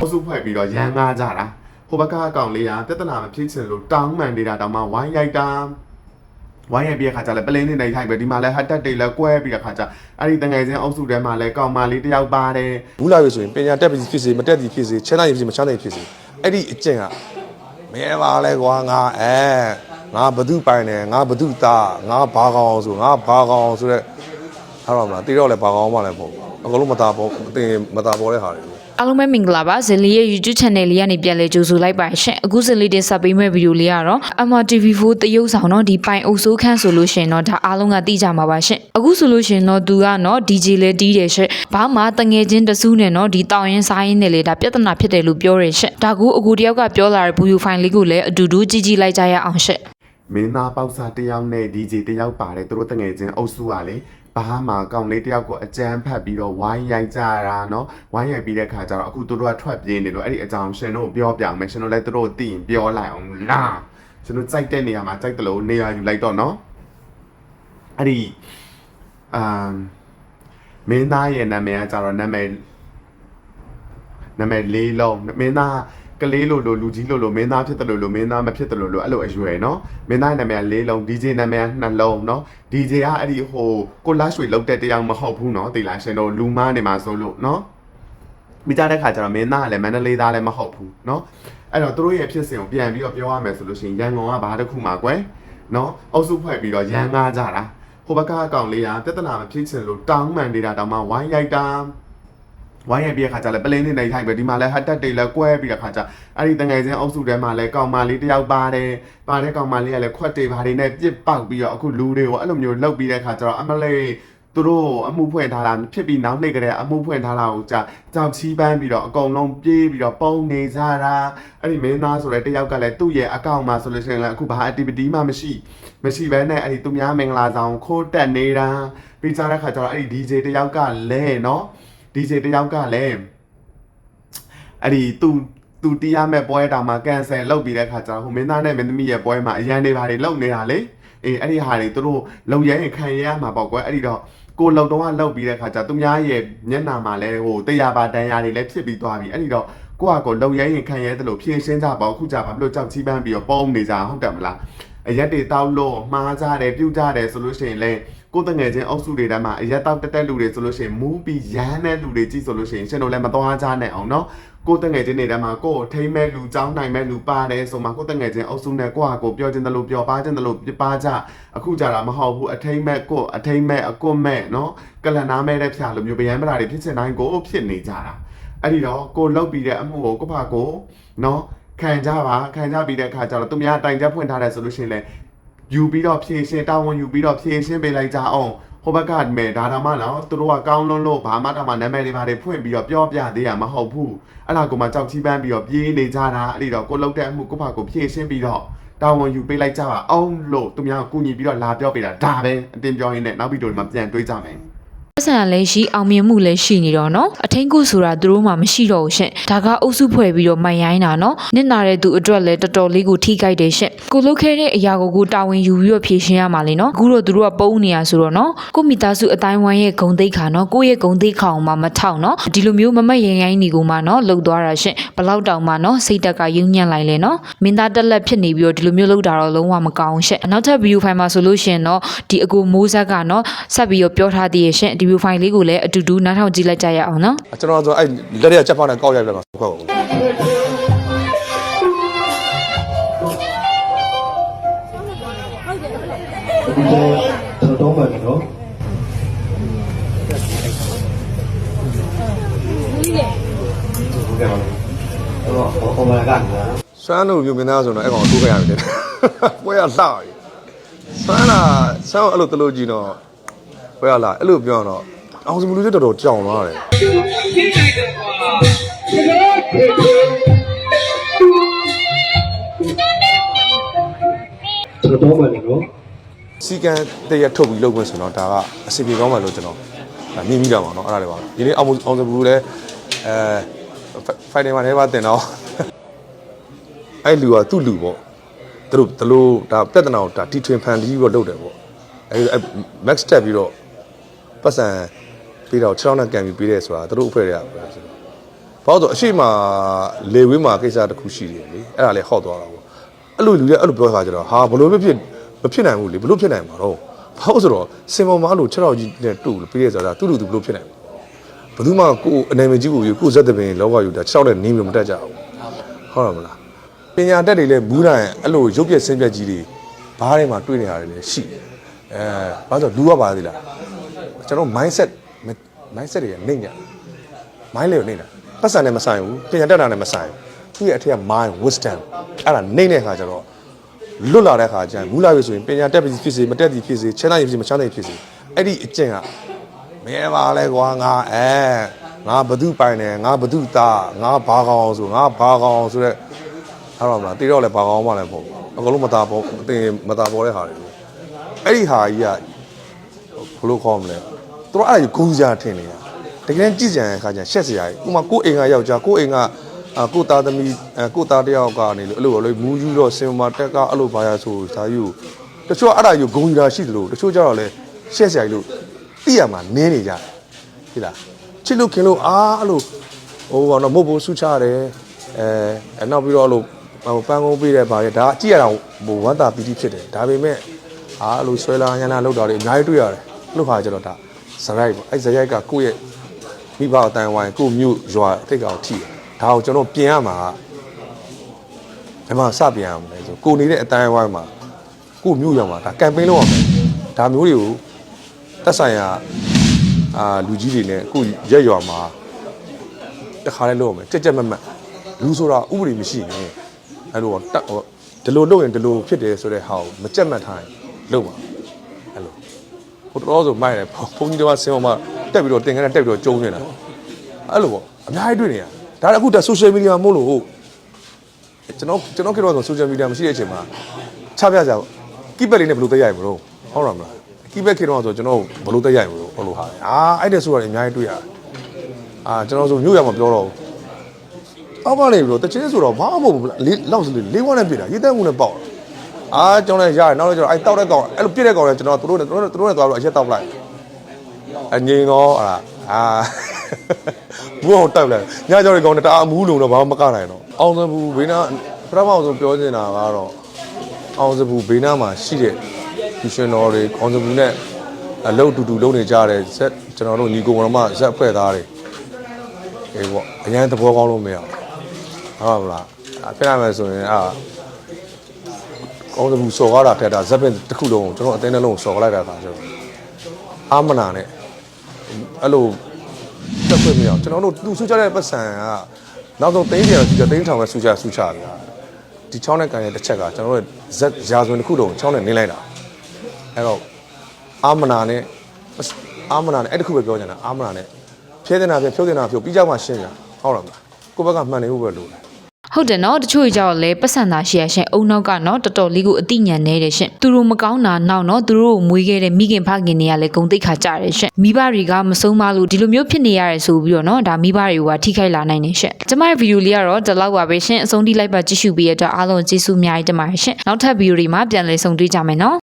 အုပ်စုဖွဲ့ပြီးတော့ရန်ငားကြတာဟိုဘက်ကအကောင်လေးကပြဿနာမဖြစ်ချင်လို့တောင်းမှန်နေတာတောင်မှဝိုင်းရိုက်တာဝိုင်းရိုက်ပြီးတဲ့ခါကျလဲပလင်းနေနေထိုင်ပဲဒီမှာလဲဟတ်တက်တွေလဲကွဲပြီးတဲ့ခါကျအဲ့ဒီတငယ်ချင်းအုပ်စုထဲမှာလဲကောင်မလေးတယောက်ပါတယ်ဘူးလာပြီဆိုရင်ပညာတက်ပြီဖြစ်စေမတက်ပြီဖြစ်စေချမ်းသာပြီဖြစ်စေမချမ်းသာပြီဖြစ်စေအဲ့ဒီအကျင့်ကမရဲပါလဲကွာငါအဲငါဘသူပိုင်တယ်ငါဘသူသားငါဘာကောင်အောင်ဆိုငါဘာကောင်အောင်ဆိုတဲ့ဟာတော့မလားတိတော့လဲဘာကောင်မှလည်းမဟုတ်ဘူးအကုန်လုံးမသားပေါ်အတင်မသားပေါ်တဲ့ဟာတွေ အားလုံးပဲမင်္ဂလာပါဇင်လီရဲ့ YouTube channel လေးကနေပြန်လဲကြိုဆိုလိုက်ပါရှင်အခုဇင်လီတင်ဆက်ပေးမဲ့ဗီဒီယိုလေးကတော့ MRTV4 တရုပ်ဆောင်တော့ဒီပိုင်အုပ်စိုးခန့်ဆိုလို့ရှရင်တော့ဒါအားလုံးကသိကြမှာပါရှင်အခုဆိုလို့ရှရင်တော့သူကတော့ DJ လဲတီးတယ်ရှင်ဘာမှတငယ်ချင်းတစုနဲ့တော့ဒီတောင်ရင်စားရင်နဲ့လေဒါပြဿနာဖြစ်တယ်လို့ပြောတယ်ရှင်ဒါကူအကူတယောက်ကပြောလာတဲ့ဘူယူဖိုင်လေးကိုလည်းအတူတူကြည့်ကြည့်လိုက်ကြရအောင်ရှင်မင်းသားပေါက်စားတယောက်နဲ့ DJ တယောက်ပါတယ်သူတို့တငယ်ချင်းအုပ်စုကလေ ဘာမှကောင်လေးတယောက်ကိုအကြမ်းဖက်ပြီးတော့ဝိုင်းရိုက်ကြတာเนาะဝိုင်းရိုက်ပြီးတဲ့ခါကျတော့အခုသူတို့ကထွက်ပြေးနေလို့အဲ့ဒီအကြောင်းရှင်တို့ပြောပြအောင်မယ်ရှင်တို့လည်းသူတို့သိရင်ပြောလိုက်အောင်လားရှင်တို့ကြိုက်တဲ့နေရာမှာကြိုက်တယ်လို့နေရာယူလိုက်တော့เนาะအဲ့ဒီအမ်မင်းသားရဲ့နာမည်ကကျတော့နာမည် နာမည်လေးလုံးမင်းသား ကလေးလိုလိုလူကြီးလိုလိုမင်းသားဖြစ်တယ်လို့လို့မင်းသားမဖြစ်တယ်လို့လို့အဲ့လိုအရွယ်နော်မင်းသားနာမည်ကလေးလုံး DJ နာမည်ကနှစ်လုံးနော် DJ ကအဲ့ဒီဟိုကိုလာရွှေလောက်တဲ့တရားမဟုတ်ဘူးနော်တိလာရှင်တို့လူမနေမှာဆိုလို့နော်မိကြတဲ့ခါကျတော့မင်းသားကလည်းမန္တလေးသားလည်းမဟုတ်ဘူးနော်အဲ့တော့တို့ရဲ့ဖြစ်စဉ်ကိုပြန်ပြီးတော့ပြောရမယ်ဆိုလို့ရှိရင်ရန်ကုန်ကဘာတစ်ခုမှကွယ်နော်အုပ်စုဖွဲ့ပြီးတော့ရန်ကားကြတာဟိုဘက်ကအကောင်လေးကပြဿနာမဖြစ်ချင်လို့တောင်းပန်နေတာတောင်မှဝိုင်းရိုက်တာ ဝိုင်းရပြီးတဲ့ခါကျလဲပလင်းနေနေထိုင်ပဲဒီမှာလဲဟတ်တက်တွေလဲကွဲပြီးတဲ့ခါကျအဲ့ဒီတငယ်ချင်းအုပ်စုထဲမှာလဲကောင်မလေးတယောက်ပါတယ်ပါတဲ့ကောင်မလေးကလဲခွက်တွေဘာတွေနဲ့ပြစ်ပေါက်ပြီးတော့အခုလူတွေကိုအဲ့လိုမျိုးလှုပ်ပြီးတဲ့ခါကျတော့အမလေးသူတို့အမှုဖွင့်ထားတာဖြစ်ပြီးနောက်နေ့ကလေးအမှုဖွင့်ထားတာကိုကြာကြောင်ချီးပန်းပြီးတော့အကုန်လုံးပြေးပြီးတော့ပုံနေကြတာအဲ့ဒီမင်းသားဆိုတဲ့တယောက်ကလည်းသူ့ရဲ့အကောင့်မှာဆိုလို့ရှိရင်လည်းအခုဘာ activity မှမရှိမရှိဘဲနဲ့အဲ့ဒီသူများမင်္ဂလာဆောင်ခိုးတက်နေတာပြီးကြတဲ့ခါကျတော့အဲ့ဒီ DJ တယောက်ကလဲနော် DJ တယောက်ကလည်းအဲ့ဒီသူသူတရားမဲ့ပွဲတောင်မှကန်ဆယ်လုပ်ပြီးတဲ့ခါကျတော့ဟိုမင်းသားနဲ့မင်းသမီးရဲ့ပွဲမှာအရန်တွေဘာတွေလုပ်နေတာလေအေးအဲ့ဒီဟာတွေသူတို့လုံရဲရင်ခံရရမှာပေါ့ကွယ်အဲ့ဒီတော့ကိုလုံတော့ကလှုပ်ပြီးတဲ့ခါကျသူများရဲ့မျက်နှာမှာလဲဟိုတရားပါတန်ရာတွေလည်းဖြစ်ပြီးသွားပြီအဲ့ဒီတော့ကိုကကိုလုံရဲရင်ခံရတယ်လို့ဖြည့်ရှင်းကြပါဦးခုကြပါဘလို့ကြောက်ချီးပန်းပြီးတော့ပုံနေကြဟုတ်တယ်မလားအရက်တွေတောက်လို့မှားကြတယ်ပြုတ်ကြတယ်ဆိုလို့ရှိရင်လဲ ကိုယ်တငယ်ချင်းအုပ်စုတွေထဲမှာအရက်တောက်တက်တက်လူတွေဆိုလို့ရှိရင်မူးပြီးရမ်းတဲ့လူတွေကြည့်ဆိုလို့ရှိရင်ရှင်တို့လည်းမသွားကြနဲ့အောင်နော်ကိုယ်တငယ်ချင်းတွေထဲမှာကိုယ်ထိမ့်မဲ့လူကြောင်းနိုင်မဲ့လူပါတယ်ဆိုမှကိုယ်တငယ်ချင်းအုပ်စုနဲ့ကိုယ့်ဟာကိုယ်ပြောချင်တယ်လို့ပြောပါချင်တယ်လို့ပြပါကြအခုကြတာမဟုတ်ဘူးအထိမ့်မဲ့ကိုယ်အထိမ့်မဲ့အကွတ်မဲ့နော်ကလန်နာမဲ့တဲ့ဖြာလိုမျိုးဗျံပလာတွေဖြစ်ချင်တိုင်းကိုဖြစ်နေကြတာအဲ့ဒီတော့ကိုယ်လောက်ပြီးတဲ့အမှုကိုကိုယ့်ဘာကိုနော်ခံကြပါခံကြပြီးတဲ့အခါကျတော့သူများတိုင်ချက်ဖွင့်ထားတယ်ဆိုလို့ရှိရင်လည်း ယူပြီးတော့ဖြည့်ရှင်းတာဝန်ယူပြီးတော့ဖြည့်ရှင်းပေးလိုက်ကြအောင်ဟိုဘက်ကမဲ့ဒါတော့မှနော်သူတို့ကကောင်းလွန်းလို့ဘာမှတော့မှနာမည်တွေဘာတွေဖွင့်ပြီးတော့ပြောပြသေးရမဟုတ်ဘူးအဲ့ဒါကိုမှကြောက်ချီးပန်းပြီးတော့ပြေးနေကြတာအဲ့ဒီတော့ကိုလုတ်တဲ့အမှုကိုဖာကိုဖြည့်ရှင်းပြီးတော့တာဝန်ယူပေးလိုက်ကြပါအောင်လို့သူများကိုကူညီပြီးတော့လာပြောပေးတာဒါပဲအတင်ပြောရင်းနဲ့နောက်ဗီဒီယိုမှာပြန်တွေးကြမယ် ပတ်စံလည်းရှိအောင်မြင်မှုလည်းရှိနေတော့နော်အထင်းကုဆိုတာသူတို့မှမရှိတော့ဘူးရှင်ဒါကအုပ်စုဖွဲ့ပြီးတော့မိုင်ရိုင်းတာနော်နစ်နာတဲ့သူအတွက်လည်းတော်တော်လေးကိုထိခိုက်တယ်ရှင်ကိုလုတ်ခဲတဲ့အရာကိုကိုတာဝန်ယူပြီးတော့ဖြေရှင်းရမှာလေနော်အခုတော့သူတို့ကပုံနေရဆိုတော့နော်ကိုမိသားစုအတိုင်းဝိုင်းရဲ့ဂုံသိက္ခာနော်ကိုယ့်ရဲ့ဂုံသိက္ခာအောင်မှမထောက်နော်ဒီလိုမျိုးမမတ်ရင်ရိုင်းနေကိုမှနော်လှုပ်သွားတာရှင်ဘလောက်တောင်မှနော်စိတ်တက်ကယုံညံ့လိုက်လေနော်မင်းသားတက်လက်ဖြစ်နေပြီးတော့ဒီလိုမျိုးလှုပ်တာတော့လုံးဝမကောင်းရှင့်နောက်ထပ်ဗီဒီယိုဖိုင်မှာဆိုလို့ရှင်နော်ဒီအကူမိုးဆက်ကနော်ဆက်ပြီးတော့ပြောထားသေးရဲ့ရှင်ဒီဗီဒီယိုဖိုင်လေးကိုလည်းအတူတူနားထောင်ကြည့်လိုက်ကြရအောင်နော်ကျွန်တော်ဆိုအဲ့လက်ရချက်ဖောက်နဲ့ကောက်ရိုက်ပြတော့ခွက်အောင်ကျွန်တော်တော့ပါပြီနော်ဟုတ်ကဲ့ပါတော့ဟောမလာကန်နော်စွမ်းလို့မျိုးမင်းသားဆိုတော့အဲ့ကောင်ထိုးခဲ့ရတယ်တဲ့ပွဲရလှပြီစွမ်းလာစွမ်းအဲ့လိုတလို့ကြည့်တော့ ပွဲရလှအဲ့လိုပြောတော့အောင်စမလူတွေတော်တော်ကြောင်သွားတယ် ကျွန်တော်တော့ပါပြီနော် စီကံတရထုတ်ပြီးလုပ်ခွင့်ဆိုတော့ဒါကအစီအပြေကောင်းမှလို့ကျွန်တော်ဒါမြင်မိတာပါเนาะအဲ့ဒါတွေပါဒီနေ့အောင်အောင်စမလူလည်းအဲဖိုင်တယ်မှာလည်းပါတင်တော့အဲ့လူကသူ့လူပေါ့သူတို့ဒလို့ဒါပြဿနာကိုဒါတီထွင်ဖန်ပြီးတော့လုပ်တယ်ပေါ့အဲ max step ပြီးတော့ ပတ်စံပြီးတော့6နဲ့ကန်ပြီးပြီးတယ်ဆိုတာသူတို့အဖွဲ့တွေကဘဘာလို့လဲဆိုတော့အရှိမလေဝင်းမှာကိစ္စတစ်ခုရှိတယ်လေအဲ့ဒါလည်းဟောက်သွားတာပေါ့အဲ့လိုလူတွေအဲ့လိုပြောခါကြတော့ဟာဘလို့မဖြစ်မဖြစ်နိုင်ဘူးလေဘလို့ဖြစ်နိုင်မှာတော့ဘာလို့ဆိုတော့စင်ပေါ်မှာအဲ့လို6ရောက်ကြီးနဲ့တူလို့ပြေးရဆိုတာတူတူတူဘလို့ဖြစ်နိုင်မှာဘယ်သူမှကိုယ်အနေမကြီးကိုယူကိုယ်ဇက်တဲ့ပင်လောကယူတာ6ရောက်နဲ့နင်းလို့မတက်ကြဘူးဟုတ်တယ်မလားပညာတက်တွေလည်းဘူးတိုင်းအဲ့လိုရုပ်ပြက်ဆင်းပြက်ကြီးတွေဘားထဲမှာတွေ့နေရတယ်လေရှိတယ်အဲဘာလို့လူကပါသေးလား ကျွန်တော် mindset mindset တွေကနေညမိုင်းလေးကိုနေတာပတ်စံနဲ့မဆိုင်ဘူးပြင်တက်တာနဲ့မဆိုင်ဘူးသူ့ရဲ့အထက်က mind wisdom အဲ့ဒါနေတဲ့ခါကျတော့လွတ်လာတဲ့ခါကျရင်မူလာပြီဆိုရင်ပညာတက်ပြီဖြစ်စေမတက်ပြီဖြစ်စေချမ်းသာပြီဖြစ်စေမချမ်းသာပြီဖြစ်စေအဲ့ဒီအကျင့်ကမရပါလဲကွာငါအဲငါဘသူပိုင်တယ်ငါဘသူသားငါဘာကောင်အောင်ဆိုငါဘာကောင်အောင်ဆိုတဲ့အဲ့တော့မလားတီတော့လဲဘာကောင်မှလည်းပေါ့အကုန်လုံးမသားပေါ့အတင်မသားပေါ်တဲ့ဟာတွေအဲ့ဒီဟာကြီးကဘယ်လိုခေါ်မလဲ သူတို့အဲ့ဒါကိုဂုံးစားထင်နေတာတကယ်ကြည့်ကြံတဲ့အခါကျရှက်စရာကြီးဥပမာကိုယ့်အိမ်ကယောက်ျားကိုယ့်အိမ်ကအာကိုယ့်သားသမီးအဲကိုယ့်သားတစ်ယောက်ကနေလို့အဲ့လိုလေမူးယူတော့စင်မာတက်ကအဲ့လိုပါရဆိုဒါယူတချို့အဲ့ဒါယူဂုံကြီးတာရှိသလိုတချို့ကျတော့လေရှက်စရာကြီးလို့သိရမှာနင်းနေကြတယ်ဟုတ်လားချစ်လို့ခင်လို့အာအဲ့လိုဟိုကတော့မဟုတ်ဘူးဆူချတယ်အဲအဲနောက်ပြီးတော့အဲ့လိုဟိုပန်းကုန်းပေးတဲ့ဘာလဲဒါကြည့်ရတာဟိုဝမ်းသာပီတိဖြစ်တယ်ဒါပေမဲ့အာအဲ့လိုဆွဲလာရနာလောက်တာတွေအများကြီးတွေ့ရတယ်အဲ့လိုခါကျတော့ဒါ ဇရိုက်ပေါ့အဲ့ဇရိုက်ကကိုယ့်ရဲ့မိဘအတိုင်းဝိုင်းကိုယ့်မြို့ရွာတိတ်ကောင်ထိတယ်ဒါကိုကျွန်တော်ပြင်ရမှာကဘယ်မှာစပြင်ရမလဲဆိုကိုနေတဲ့အတိုင်းဝိုင်းမှာကိုယ့်မြို့ရွာမှာဒါကမ်ပိန်းလုပ်ရမယ်ဒါမျိုးတွေကိုသက်ဆိုင်ရာအာလူကြီးတွေနဲ့ကိုယ့်ရက်ရွာမှာတခါလဲလုပ်ရမယ်ကြက်ကြက်မတ်မတ်လူဆိုတာဥပဒေမရှိနေအဲ့လိုတက်ဟိုဒီလိုလုပ်ရင်ဒီလိုဖြစ်တယ်ဆိုတဲ့ဟာကိုမကြက်မတ်ထားရင်လုပ်ပါအဲ့လိုဟို တော်တော်ဆိုမိုက်တယ်ဘုန်းကြီးတော်ကဆင်းအောင်မှတက်ပြီးတော့တင်ခန်းနဲ့တက်ပြီးတော့ကျုံနေတာအဲ့လိုပေါ့အများကြီးတွေ့နေရဒါလည်းအခုတက် social media မို့လို့ဟုတ်ကျွန်တော်ကျွန်တော်ခေတ်တော့ဆို social media မရှိတဲ့အချိန်မှာချပြကြကိပက်လေးနဲ့ဘယ်လိုတက်ရိုက်မလို့ဟုတ်တယ်မလားကိပက်ခေတ်တော့ဆိုကျွန်တော်ဘယ်လိုတက်ရိုက်မလို့ဟုတ်လို့ဟာအာအဲ့တဲ့ဆိုတာအများကြီးတွေ့ရတယ်အာကျွန်တော်ဆိုမြို့ရမှာပြောတော့ဘူးအောက်ကနေပြီးတော့တချင်းဆိုတော့ဘာမှမဟုတ်ဘူးလေးလောက်စလေးလေးဝမ်းနဲ့ပြစ်တာရေးတဲ့မှုနဲ့ပေါက် အာကျွန်တော်လည်းရတယ်နောက်တော့ကျွန်တော်အဲ့တောက်တဲ့ကောင်အဲ့လိုပြစ်တဲ့ကောင်လည်းကျွန်တော်တို့နဲ့တို့နဲ့တို့နဲ့သွားပြီးအရက်တောက်လိုက်အငိန်တော့အဲ့ဒါအာဘူးအောင်တက်လိုက်ညကြောင်တွေကောင်းတယ်တအားအမူးလုံးတော့ဘာမှမကနိုင်တော့အောင်စဘူးဘေးနာပထမအောင်ဆုံးပြောချင်တာကတော့အောင်စဘူးဘေးနာမှာရှိတဲ့ဒီရှင်တော်တွေအောင်စဘူးနဲ့အလုပ်တူတူလုပ်နေကြတဲ့ဇက်ကျွန်တော်တို့ညီကိုတော်မဇက်ဖွဲ့သားတွေအေးပေါ့အရင်သဘောကောင်းလို့မရဘူးဟုတ်ပါလားအဖြစ်နိုင်မယ်ဆိုရင်အာ ကောင်းစဘူးစော်ကားတာထက်တာဇက်ပင်တစ်ခုလုံးကိုကျွန်တော်အတင်းနှလုံးစော်ကားလိုက်တာပါကျွန်တော်အာမနာနဲ့အဲ့လိုတက်ခွင့်မရအောင်ကျွန်တော်တို့သူဆူချတဲ့ပတ်စံကနောက်ဆုံးသိန်းပြန်ဆူချသိန်းထောင်ပဲဆူချဆူချတယ်ဒီချောင်းနဲ့ကန်ရဲ့တစ်ချက်ကကျွန်တော်တို့ဇက်ရာဇဝင်တစ်ခုလုံးချောင်းနဲ့နင်းလိုက်တာအဲ့တော့အာမနာနဲ့အာမနာနဲ့အဲ့တခုပဲပြောချင်တာအာမနာနဲ့ဖြဲတင်တာဖြဲဖြုတ်တင်တာဖြုတ်ပြီးကြမှရှင်းကြဟုတ်လားမလားကိုယ့်ဘက်ကမှန်နေဖို့ပဲလို့တယ် ဟုတ်တယ်နော်တချို့ကြောက်လဲပတ်စံသာရှိရရှင်အုံနောက်ကနော်တော်တော်လေးကိုအတိညာနေတယ်ရှင်သူတို့မကောင်းတာနောက်နော်သူတို့ကိုမွေးခဲ့တဲ့မိခင်ဖခင်တွေကလည်းဂုံတိတ်ခါကြတယ်ရှင်မိဘတွေကမဆုံးမလို့ဒီလိုမျိုးဖြစ်နေရတယ်ဆိုပြီးတော့နော်ဒါမိဘတွေကထိခိုက်လာနိုင်တယ်ရှင်ကျမရဲ့ဗီဒီယိုလေးကတော့ဒီလောက်ပါပဲရှင်အဆုံးထိလိုက်ပါကြည့်ရှုပေးရတဲ့အတွက်အားလုံးကျေးဇူးအများကြီးတင်ပါတယ်ရှင်နောက်ထပ်ဗီဒီယိုတွေမှာပြန်လည်ဆုံတွေ့ကြမယ်နော်